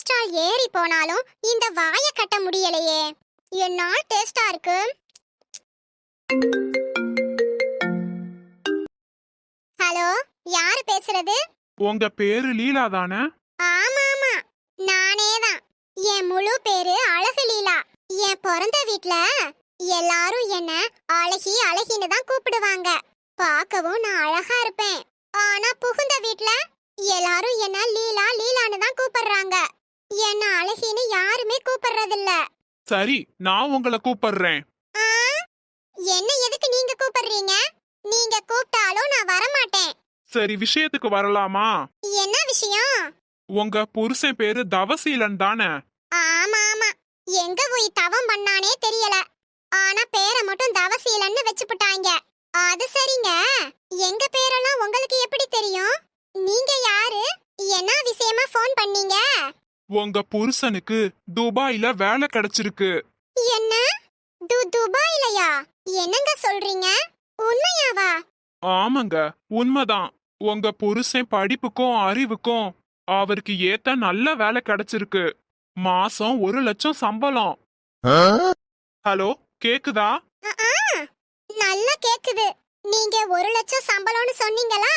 Cholesterol ஏறி போனாலும் இந்த வாய கட்ட முடியலையே. என்னால் டேஸ்டா இருக்கு. ஹலோ யாரு பேசுறது? உங்க பேரு லீலா தானே? ஆமா ஆமா நானே தான் என் முழு பேரு அழகு லீலா. என் பிறந்த வீட்ல எல்லாரும் என்ன அழகி அழகின்னு தான் கூப்பிடுவாங்க. பார்க்கவும் நான் அழகா இருப்பேன். ஆனா புகுந்த வீட்ல எல்லாரும் என்ன லீலா லீலான்னு தான் கூப்பிடுறாங்க. என்ன அழகின்னு யாருமே கூப்பிடுறதில்ல. சரி நான் உங்களை கூப்பிடுறேன். ஆ? என்ன எதுக்கு நீங்க கூப்பிடுறீங்க? நீங்க கூப்பிட்டாலும் நான் வரமாட்டேன். சரி விஷயத்துக்கு வரலாமா? என்ன விஷயம்? உங்க புருஷன் பேரு தவசீலன் தானே? ஆமா ஆமா எங்க போய் தவம் பண்ணானே தெரியல. ஆனா பேரை மட்டும் தவசீலன்னு வச்சுப்புட்டாங்க. அது சரிங்க. எங்க பேரெல்லாம் உங்களுக்கு எப்படி தெரியும்? நீங்க யாரு? என்ன விஷயமா ஃபோன் பண்ணீங்க? உங்க புருஷனுக்கு துபாயில வேலை கிடைச்சிருக்கு. என்ன? து துபாயிலயா? என்னங்க சொல்றீங்க? உண்மையாவா? ஆமாங்க உண்மைதான். உங்க புருஷன் படிப்புக்கும் அறிவுக்கும் அவருக்கு ஏத்த நல்ல வேலை கிடைச்சிருக்கு. மாசம் ஒரு லட்சம் சம்பளம். ஹலோ கேக்குதா? நல்லா கேக்குது. நீங்க ஒரு லட்சம் சம்பளம்னு சொன்னீங்களா?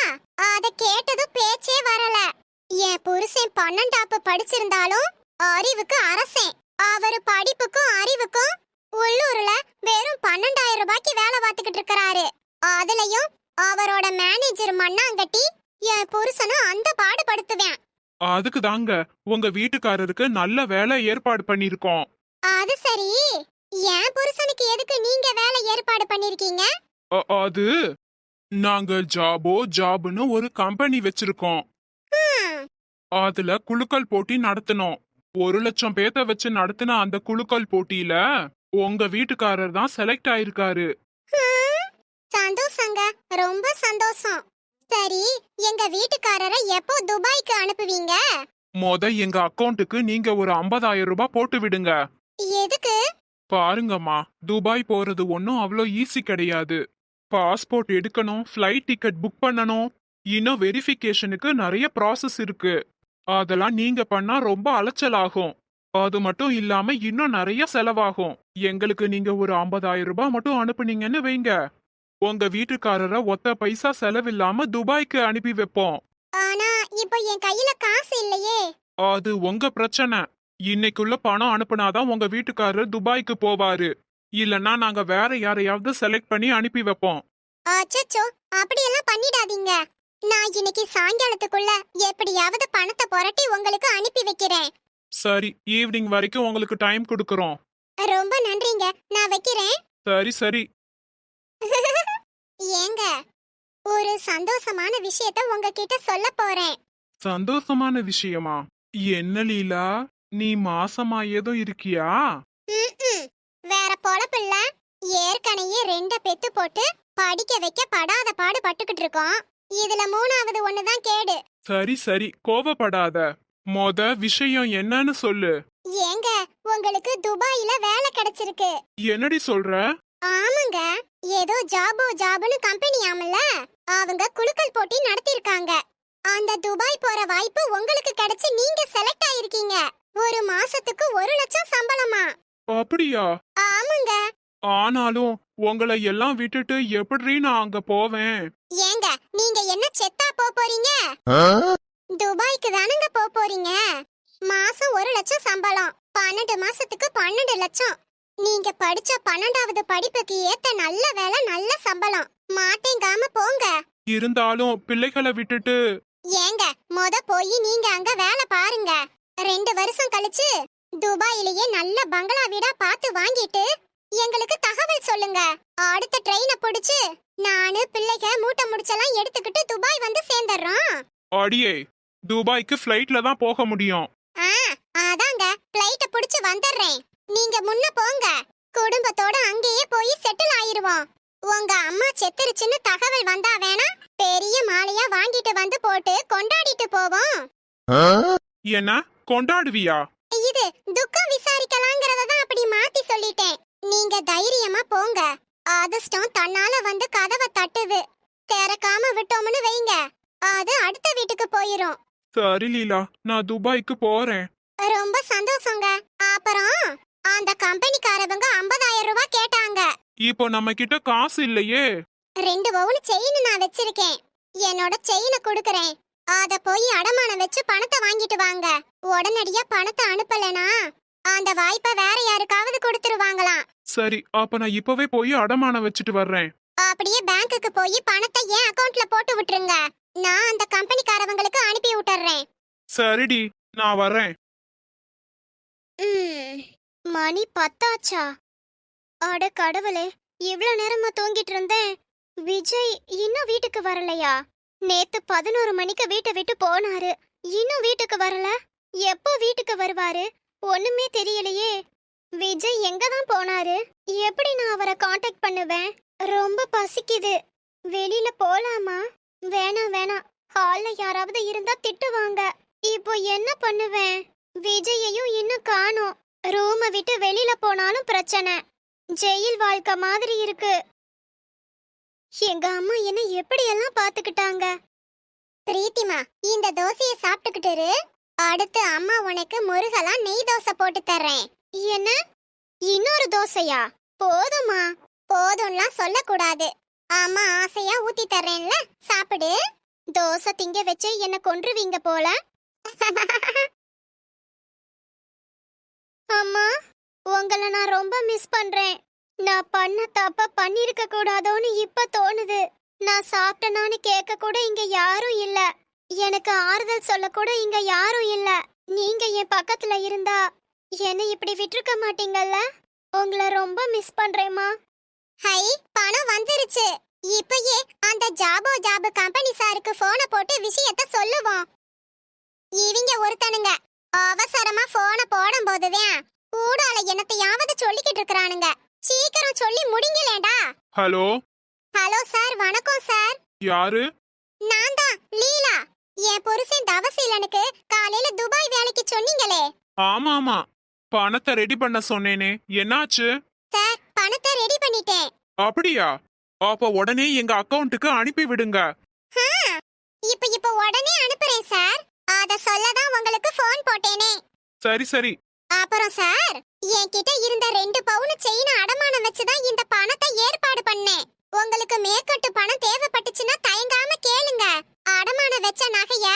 அத கேட்டதும் பேச்சே வரல. என் புருஷன் பன்னெண்டாப்பு படிச்சிருந்தாலும் அறிவுக்கு அரசேன். அவர் படிப்புக்கும் அறிவுக்கும் உள்ளூர்ல வெறும் பன்னெண்டாயிரம் ரூபாய்க்கு வேலை பார்த்துக்கிட்டு இருக்கறாரு. அதுலயும் அவரோட மேனேஜர் மண்ணாங்கட்டி என் புருஷனும் அந்த பாடுபடுத்துவேன். அதுக்கு தாங்க உங்க வீட்டுக்காரருக்கு நல்ல வேலை ஏற்பாடு பண்ணிருக்கோம் அது சரி. என் புருஷனுக்கு எதுக்கு நீங்க வேலை ஏற்பாடு பண்ணிருக்கீங்க அது நாங்க ஜாபோ ஜாப்னு ஒரு கம்பெனி வச்சிருக்கோம். அதுல குலுக்கல் போட்டி நடத்தினோம் ஒரு லட்சம் பேத்த வச்சு நடத்தின அந்த குலுக்கல் போட்டியில உங்க வீட்டுக்காரர் தான் செலக்ட் ஆயிருக்காரு. சந்தோஷங்க. ரொம்ப சந்தோஷம். சரி எங்க வீட்டுக்காரரை எப்போ துபாய்க்கு அனுப்புவீங்க? மொத எங்க அக்கவுண்ட்டுக்கு நீங்க ஒரு 50000 ரூபாய் போட்டு விடுங்க. எதுக்கு? பாருங்கம்மா துபாய் போறது ஒன்றும் அவ்வளோ ஈஸி கிடையாது. பாஸ்போர்ட் எடுக்கணும் ஃப்ளைட் டிக்கெட் புக் பண்ணணும் இன்னும் வெரிஃபிகேஷனுக்கு நிறைய ப்ராசஸ் இருக்கு. அதெல்லாம் நீங்க பண்ணா ரொம்ப அலைச்சல் ஆகும் அது மட்டும் இல்லாம இன்னும் நிறைய செலவாகும். எங்களுக்கு நீங்க ஒரு 50000 ரூபாய் மட்டும் அனுப்புனீங்கன்னு வைங்க. உங்க வீட்டுக்காரரை ஒத்த பைசா செலவில்லாம துபாய்க்கு அனுப்பி வைப்போம். ஆனா இப்போ என் கையில காசு இல்லையே. அது உங்க பிரச்சனை. இன்னைக்குள்ள பணம் அனுப்புனாதான் உங்க வீட்டுக்காரர் துபாய்க்கு போவாரு. இல்லனா நாங்க வேற யாரையாவது செலக்ட் பண்ணி அனுப்பி வைப்போம். அச்சச்சோ அப்படியெல்லாம் பண்ணிடாதீங்க. நான் இன்னைக்கு சாயங்காலத்துக்குள்ள எப்படியாவது பணத்தை புரட்டி உங்களுக்கு அனுப்பி வைக்கிறேன். சரி ஈவினிங் வரைக்கும் உங்களுக்கு டைம் கொடுக்கறோம். ரொம்ப நன்றிங்க. நான் வைக்கிறேன். சரி சரி. ஏங்க ஒரு சந்தோஷமான விஷயத்த உங்ககிட்ட சொல்ல போறேன். சந்தோஷமான விஷயமா? என்ன லீலா நீ மாசமா ஏதோ இருக்கியா? ம்ம். வேற பொழப்பில்ல ஏற்கனவே ரெண்ட பெத்து போட்டு படிக்க வைக்க படாத பாடு பட்டுக்கிட்டு இருக்கோம். இதுல மூணாவது ஒண்ணுதான் கேடு. சரி சரி கோவப்படாத. மொத விஷயம் என்னன்னு சொல்லு. ஏங்க உங்களுக்கு துபாயில வேலை கிடைச்சிருக்கு. என்னடி சொல்ற? ஆமாங்க ஏதோ ஜாபோ ஜாபுன்னு கம்பெனி ஆமல்ல? அவங்க குலுக்கல் போட்டி நடத்திருக்காங்க. அந்த துபாய் போற வாய்ப்பு உங்களுக்கு கிடைச்சு நீங்க செலக்ட் ஆயிருக்கீங்க. ஒரு மாசத்துக்கு ஒரு லட்சம் சம்பளமா? அப்படியா? ஆமாங்க. ஆனாலும் உங்களை எல்லாம் விட்டுட்டு எப்படி நான் அங்க போவேன்? ஏங்க நீங்க என்ன செத்தா போக போறீங்க? துபாய்க்கு தானங்க போக போறீங்க? மாசம் ஒரு லட்சம் சம்பளம் பன்னெண்டு மாசத்துக்கு பன்னெண்டு லட்சம். நீங்க படிச்ச பன்னெண்டாவது படிப்புக்கு ஏத்த நல்ல வேலை நல்ல சம்பளம். மாட்டேங்காம போங்க. இருந்தாலும் பிள்ளைகளை விட்டுட்டு. ஏங்க மொத போய் நீங்க அங்க வேலை பாருங்க. ரெண்டு வருஷம் கழிச்சு துபாயிலேயே நல்ல பங்களா வீடா பார்த்து வாங்கிட்டு எங்களுக்கு தகவல் சொல்லுங்க. அடுத்த ட்ரெயினை பிடிச்சு நானு பிள்ளைக மூட்டை முடிச்செல்லாம் எடுத்துக்கிட்டு துபாய் வந்து சேர்ந்துடுறோம் அடியே துபாய்க்கு ஃப்ளைட்ல தான் போக முடியும். ஆ அதாங்க பிளைட்ட பிடிச்சு வந்துடுறேன் நீங்க முன்ன போங்க. குடும்பத்தோட அங்கேயே போய் செட்டில் ஆயிருவோம். உங்க அம்மா செத்துருச்சுன்னு தகவல் வந்தா வேணா பெரிய மாலையா வாங்கிட்டு வந்து போட்டு கொண்டாடிட்டு போவோம். என்ன கொண்டாடுவியா? இது துக்கம் விசாரிக்கலாங்கிறத தான் அப்படி மாத்தி சொல்லிட்டேன். நீங்க தைரியமா போங்க. அதிர்ஷ்டம் தன்னால வந்து கதவை தட்டுது. திறக்காம விட்டோம்னு வைங்க. அது அடுத்த வீட்டுக்கு போயிரும். சரி லீலா நான் துபாய்க்கு போறேன். ரொம்ப சந்தோஷங்க. அப்புறம் அந்த கம்பெனிக்காரவங்க 50000 ரூபாய் கேட்டாங்க. இப்போ நம்ம கிட்ட காசு இல்லையே? ரெண்டு பவுன் செயின் நான் வச்சிருக்கேன். என்னோட செயினை கொடுக்கறேன். அத போய் அடமானம் வச்சு பணத்தை வாங்கிட்டு வாங்க. உடனடியா பணத்தை அனுப்பலனா அந்த வாய்ப்பை வேற யாருக்காவது கொடுத்துருவாங்களாம். சரி அப்ப நான் இப்பவே போய் அடமானம் வச்சுட்டு வர்றேன். அப்படியே பேங்க்குக்கு போய் பணத்தை என் அக்கவுண்ட்ல போட்டு விட்டுருங்க. நான் அந்த கம்பெனிக்காரவங்களுக்கு அனுப்பி விட்டுறேன் சரிடி நான் வர்றேன். ம், மணி பத்தாச்சா? அட கடவுளே இவ்ளோ நேரமா தூங்கிட்டு இருந்தேன். விஜய் இன்னும் வீட்டுக்கு வரலையா? நேத்து பதினோரு மணிக்கு வீட்டை விட்டு போனாரு. இன்னும் வீட்டுக்கு வரல? எப்போ வீட்டுக்கு வருவாரு? ஒண்ணுமே தெரியலையே. விஜய் எங்க தான் போனாரு? எப்படி நான் அவரை காண்டாக்ட் பண்ணுவேன்? ரொம்ப பசிக்குது. வெளியில போலாமா? வேணாம் வேணாம். ஹால்ல யாராவது இருந்தா திட்டுவாங்க. இப்போ என்ன பண்ணுவேன்? விஜயையும் இன்னும் காணோம். ரூமை விட்டு வெளியில போனாலும் பிரச்சனை. ஜெயில் வாழ்க்கை மாதிரி இருக்கு. எங்க அம்மா என்ன எப்படி எல்லாம் பாத்துக்கிட்டாங்க பிரீத்திமா இந்த தோசையை சாப்பிட்டுக்கிட்டு அடுத்து அம்மா உனக்கு முருகலா நெய் தோசை போட்டு தர்றேன். என்ன? இன்னொரு தோசையா? போதுமா போதும்லாம் சொல்லக்கூடாது. அம்மா ஆசையா ஊத்தி தர்றேன்ல சாப்பிடு. தோசை திங்க வச்சு என்ன கொன்றுவீங்க போல. அம்மா உங்களை நான் ரொம்ப மிஸ் பண்றேன். நான் பண்ண தப்ப பண்ணிருக்க கூடாதோன்னு இப்ப தோணுது. நான் சாப்பிட்டனான்னு கேட்க கூட இங்க யாரும் இல்லை. எனக்கு ஆறுதல் சொல்ல கூட இங்க யாரும் இல்ல. நீங்க என் பக்கத்துல இருந்தா என்னை இப்படி விட்டுருக்க மாட்டீங்கல்ல? உங்களை ரொம்ப மிஸ் பண்றேம்மா. ஹை பணம் வந்துருச்சு. இப்பயே அந்த ஜாபோ ஜாபு கம்பெனி சாருக்கு போனை போட்டு விஷயத்த சொல்லுவோம். இவங்க ஒருத்தனுங்க அவசரமா போனை போடும் போதுதான் ஊடால என்னத்தையாவது சொல்லிக்கிட்டு இருக்கறானுங்க. சீக்கிரம் சொல்லி முடிங்களேடா ஹலோ? ஹலோ சார் வணக்கம் சார். யாரு? நான் தான் லீலா. என் புருஷன் தவசீலனுக்கு காலையில துபாய் வேலைக்கு சொன்னீங்களே. ஆமா ஆமா. பணத்தை ரெடி பண்ண சொன்னேனே. என்னாச்சு? சார் பணத்தை ரெடி பண்ணிட்டேன். அப்படியா? அப்ப உடனே எங்க அக்கவுண்ட்டுக்கு அனுப்பி விடுங்க. ஆ, இப்ப இப்ப உடனே அனுப்புறேன் சார். அத சொல்லதான் உங்களுக்கு ஃபோன் போட்டேனே. சரி சரி. அப்புறம் சார் என்கிட்ட இருந்த ரெண்டு பவுன் செயின் அடமானம் வச்சுதான் இந்த பணத்தை ஏற்பாடு பண்ணேன். உங்களுக்கு மேற்கட்டு பணம் தேவைப்பட்டுச்சுன்னா தயங்காம கேளுங்க. அடமானம் வச்ச நகைய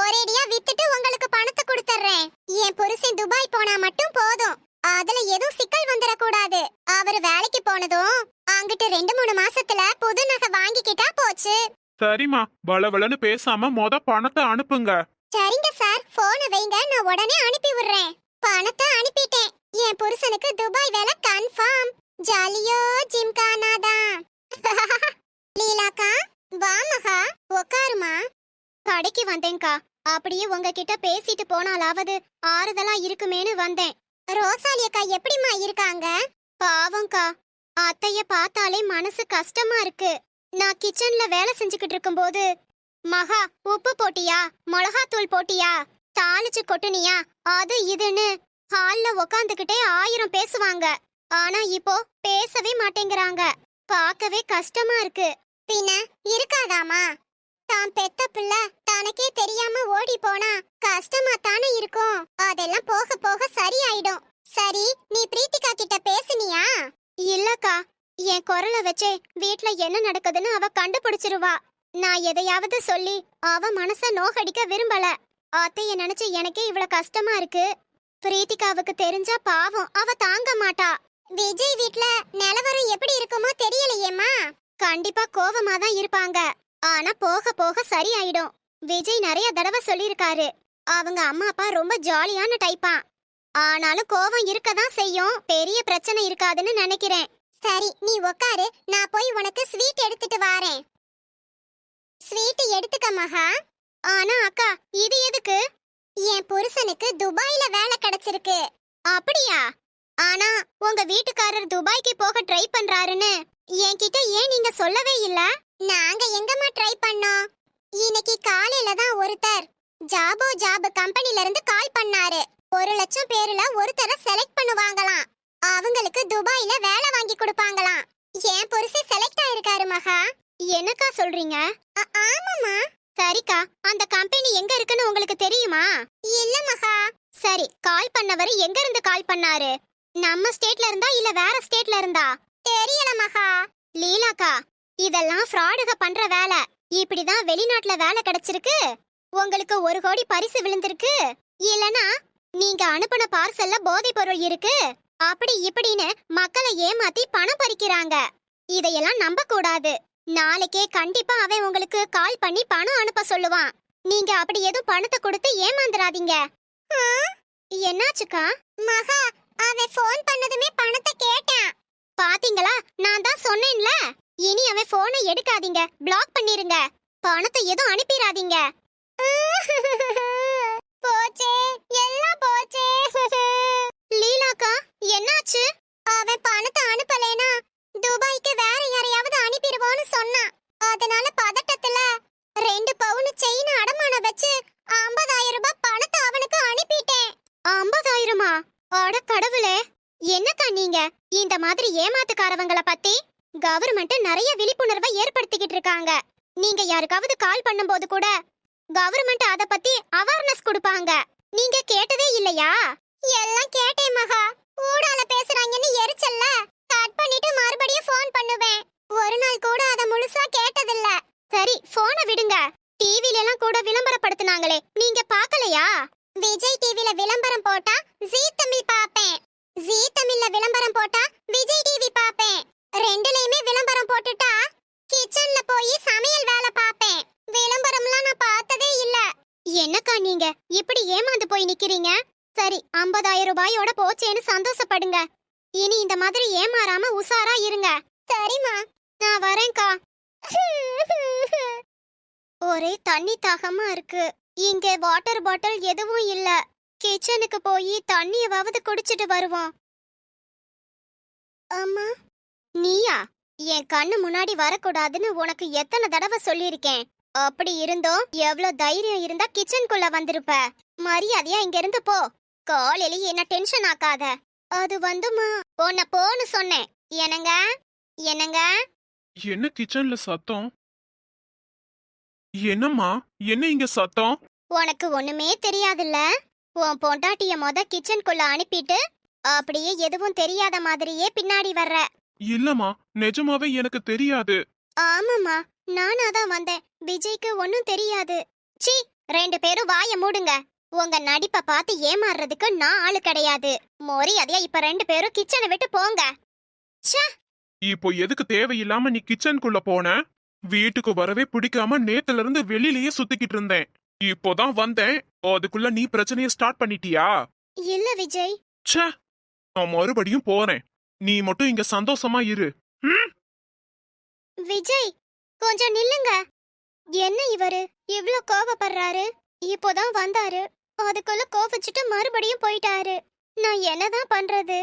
ஒரேடியா வித்துட்டு உங்களுக்கு பணத்தை கொடுத்துறேன் என் புருஷன் துபாய் போனா மட்டும் போதும். அதுல எதுவும் சிக்கல் வந்துடக்கூடாது அவர் வேலைக்கு போனதும் அங்கிட்டு ரெண்டு மூணு மாசத்துல புது நகை வாங்கிக்கிட்டா போச்சு. சரிம்மா வளவளன்னு பேசாம மொத பணத்தை அனுப்புங்க. சரிங்க சார் போனை வைங்க நான் உடனே அனுப்பி விடுறேன். பணத்தை அனுப்பிட்டேன். என் புருஷனுக்கு துபாய் வேலை கன்ஃபார்ம் ஜாலியோ ஜிம்கானா தான் லீலாக்கா வாமகா உக்காருமா. கடைக்கு வந்தேன்க்கா. அப்படியே உங்ககிட்ட பேசிட்டு போனாலாவது ஆறுதலா இருக்குமேனு வந்தேன். ரோசாலி அக்கா எப்படிம்மா இருக்காங்க? பாவம்க்கா. அத்தைய பார்த்தாலே மனசு கஷ்டமா இருக்கு. நான் கிச்சன்ல வேலை செஞ்சுக்கிட்டு இருக்கும்போது மகா உப்பு போட்டியா? மிளகாத்தூள் போட்டியா? தாளிச்சு கொட்டுனியா? அது இதுன்னு ஹால்ல உக்காந்துக்கிட்டே ஆயிரம் பேசுவாங்க. ஆனா இப்போ பேசவே மாட்டேங்கிறாங்க. பார்க்கவே கஷ்டமா இருக்கு. பின்ன இருக்காதாமா? தான் பெத்த பிள்ளை தனக்கே தெரியாம ஓடி போனா கஷ்டமா தானே இருக்கும். அதெல்லாம் போக போக சரியாயிடும். சரி நீ பிரீத்திகா கிட்ட பேசுனியா? இல்லக்கா என் குரலை வச்சே வீட்ல என்ன நடக்குதுன்னு அவ கண்டுபிடிச்சிருவா. நான் எதையாவது சொல்லி அவ மனச நோகடிக்க விரும்பல. அத்தைய நினைச்சு எனக்கே இவ்வளவு கஷ்டமா இருக்கு. பிரீத்திகாவுக்கு தெரிஞ்சா பாவம் அவ தாங்க மாட்டா. விஜய் வீட்ல நிலவரம் எப்படி இருக்குமோ தெரியலையேம்மா. கண்டிப்பா கோவமா தான் இருப்பாங்க. ஆனா போக போக சரியாயிடும். விஜய் நிறைய தடவை சொல்லியிருக்காரு. அவங்க அம்மா அப்பா ரொம்ப ஜாலியான டைப்பா ஆனாலும் கோவம் இருக்கதான் செய்யும். பெரிய பிரச்சனை இருக்காதுன்னு நினைக்கிறேன். சரி நீ உக்காரு. நான் போய் உனக்கு ஸ்வீட் எடுத்துட்டு வாரேன். ஸ்வீட் எடுத்துக்க மகா. ஆனா அக்கா இது எதுக்கு? என் புருஷனுக்கு துபாயில வேலை கிடைச்சிருக்கு. அப்படியா? ஆனா உங்க வீட்டுக்காரர் துபாய்க்கு போக ட்ரை பண்றாருன்னு என்கிட்ட ஏன் நீங்க சொல்லவே இல்ல? நாங்க எங்கம்மா ட்ரை பண்ணோம்? இன்னைக்கு காலையில தான் ஒருத்தர் ஜாபோ ஜாப் கம்பெனில இருந்து கால் பண்ணாரு. ஒரு லட்சம் பேர்ல ஒருத்தரை செலக்ட் பண்ணுவாங்களாம். அவங்களுக்கு துபாயில வேலை வாங்கி கொடுப்பாங்களாம். என் புருஷன் செலக்ட் ஆயிருக்காரு மகா. என்னக்கா சொல்றீங்க? ஆமாமா சரிக்கா அந்த கம்பெனி எங்க இருக்குன்னு உங்களுக்கு தெரியுமா? இல்ல மகா. சரி கால் பண்ணவர் எங்க இருந்து கால் பண்ணாரு? நம்ம ஸ்டேட்ல இருந்தா இல்ல வேற ஸ்டேட்ல இருந்தா? தெரியல மகா. லீலாக்கா இதெல்லாம் ஃப்ராடுக பண்ற வேலை. இப்படிதான் வெளிநாட்டுல வேலை கிடைச்சிருக்கு. உங்களுக்கு ஒரு கோடி பரிசு விழுந்திருக்கு. இல்லனா நீங்க அனுப்பின பார்சல்ல போதை பொருள் இருக்கு. அப்படி இப்படின்னு மக்களை ஏமாத்தி பணம் பறிக்கிறாங்க. இதையெல்லாம் நம்ப கூடாது நாளைக்கே கண்டிப்பா அவன் உங்களுக்கு கால் பண்ணி பணம் அனுப்ப சொல்லுவான். நீங்க அப்படி எதுவும் பணத்தை கொடுத்து ஏமாந்துராதீங்க என்னாச்சுக்கா? மகா அவன் ஃபோன் பண்ணதுமே பணத்தை கேட்டான். பாத்தீங்களா? நான் தான் சொன்னேன்ல. இனி அவன் போனை எடுக்காதீங்க. பிளாக் பண்ணிருங்க. பணத்தை எதுவும் அனுப்பிடாதீங்க. போச்சே. எல்லாம் போச்சே. லீலாக்கா என்னாச்சு? அவன் பணத்தை அனுப்பலேனா துபாய்க்கு வேற யாரையாவது அனுப்பிடுவோன்னு சொன்னான். அதனால பதட்டத்துல ரெண்டு பவுன் செயின் அடமானம் வச்சு ஐம்பதாயிரம் ரூபாய் பணத்தை அவனுக்கு அனுப்பிட்டேன் ஐம்பதாயிரமா அட கடவுளே என்னக்கா நீங்க? இந்த மாதிரி ஏமாத்துக்காரவங்கள பத்தி கவர்மெண்ட் நிறைய விழிப்புணர்வை ஏற்படுத்திக்கிட்டு இருக்காங்க. நீங்க யாருக்காவது கால் பண்ணும்போது கூட கவர்மெண்ட் அத பத்தி அவேர்னஸ் கொடுப்பாங்க. நீங்க கேட்டதே இல்லையா? எல்லாம் கேட்டேன் மகா. ஊடால பேசுறாங்கன்னு எரிச்சல்ல. கட் பண்ணிட்டு மறுபடியும் ஃபோன் பண்ணுவேன். ஒரு நாள் கூட அத முழுசா கேட்டதில்ல. சரி போனை விடுங்க. டிவில எல்லாம் கூட விளம்பரப்படுத்துனாங்களே. நீங்க பார்க்கலையா? விஜய் டிவில விளம்பரம் போட்டா ஜீ தமிழ் பாப்பேன் ஜீ தமிழ்ல விளம்பரம் போட்டா விஜய் டிவி பாப்பேன். ரெண்டுலயுமே விளம்பரம் போட்டுட்டா கிச்சன்ல போய் சமையல் வேலை பாப்பேன். விளம்பரம்லாம் நான் பார்த்ததே இல்ல. என்னக்கா நீங்க? இப்படி ஏமாந்து போய் நிக்கிறீங்க? சரி 50000 ரூபாயோட போச்சேன்னு சந்தோஷப்படுங்க. இனி இந்த மாதிரி ஏமாறாம உசாரா இருங்க. சரிம்மா நான் வரேன்க்கா. ஒரே தண்ணி தாகமா இருக்கு. இங்க வாட்டர் பாட்டில் எதுவும் இல்லை. கிச்சனுக்கு போய் தண்ணியவாவது குடிச்சிட்டு வருவோம். அம்மா. நீயா என் கண்ணு முன்னாடி வரக்கூடாதுன்னு உனக்கு எத்தனை தடவை சொல்லியிருக்கேன். அப்படி இருந்தோம் எவ்வளவு தைரியம் இருந்தா கிச்சனுக்குள்ள வந்திருப்ப. மரியாதையா இங்க இருந்து போ. காலையில என்ன டென்ஷன் ஆக்காத. அது வந்துமா உன்னை போன்னு சொன்னேன். என்னங்க? என்னங்க? என்ன கிச்சன்ல சத்தம்? என்னம்மா? என்ன இங்க சத்தம்? உனக்கு ஒண்ணுமே தெரியாதுல்ல? உன் பொண்டாட்டிய மொத கிச்சனுக்குள்ள அனுப்பிட்டு அப்படியே எதுவும் தெரியாத மாதிரியே பின்னாடி வர்ற. இல்லம்மா நிஜமாவே எனக்கு தெரியாது. ஆமாமா நானா தான் வந்தேன். விஜய்க்கு ஒன்னும் தெரியாது. சி ரெண்டு பேரும் வாய மூடுங்க. உங்க நடிப்பை பார்த்து ஏமாறுறதுக்கு நான் ஆளு கிடையாது. மொரியாதையா இப்ப ரெண்டு பேரும் கிச்சனை விட்டு போங்க. இப்போ எதுக்கு தேவையில்லாம நீ கிச்சனுக்குள்ள போன? வீட்டுக்கு வரவே பிடிக்காம நேத்துல இருந்து வெளியிலயே சுத்திக்கிட்டு இருந்தேன். இப்போதான் வந்தேன். அதுக்குள்ள நீ பிரச்சனைய ஸ்டார்ட் பண்ணிட்டியா? இல்ல விஜய். ச்சே நான் மறுபடியும் போறேன். நீ மட்டும் இங்க சந்தோஷமா இரு. ம்? விஜய் கொஞ்சம் நில்லுங்க. என்ன இவரு? இவ்ளோ கோவப்படுறாரு. இப்போதான் வந்தாரு. அதுக்குள்ள கோவச்சிட்டு மறுபடியும் போயிட்டாரு. நான் என்னதான் பண்றது?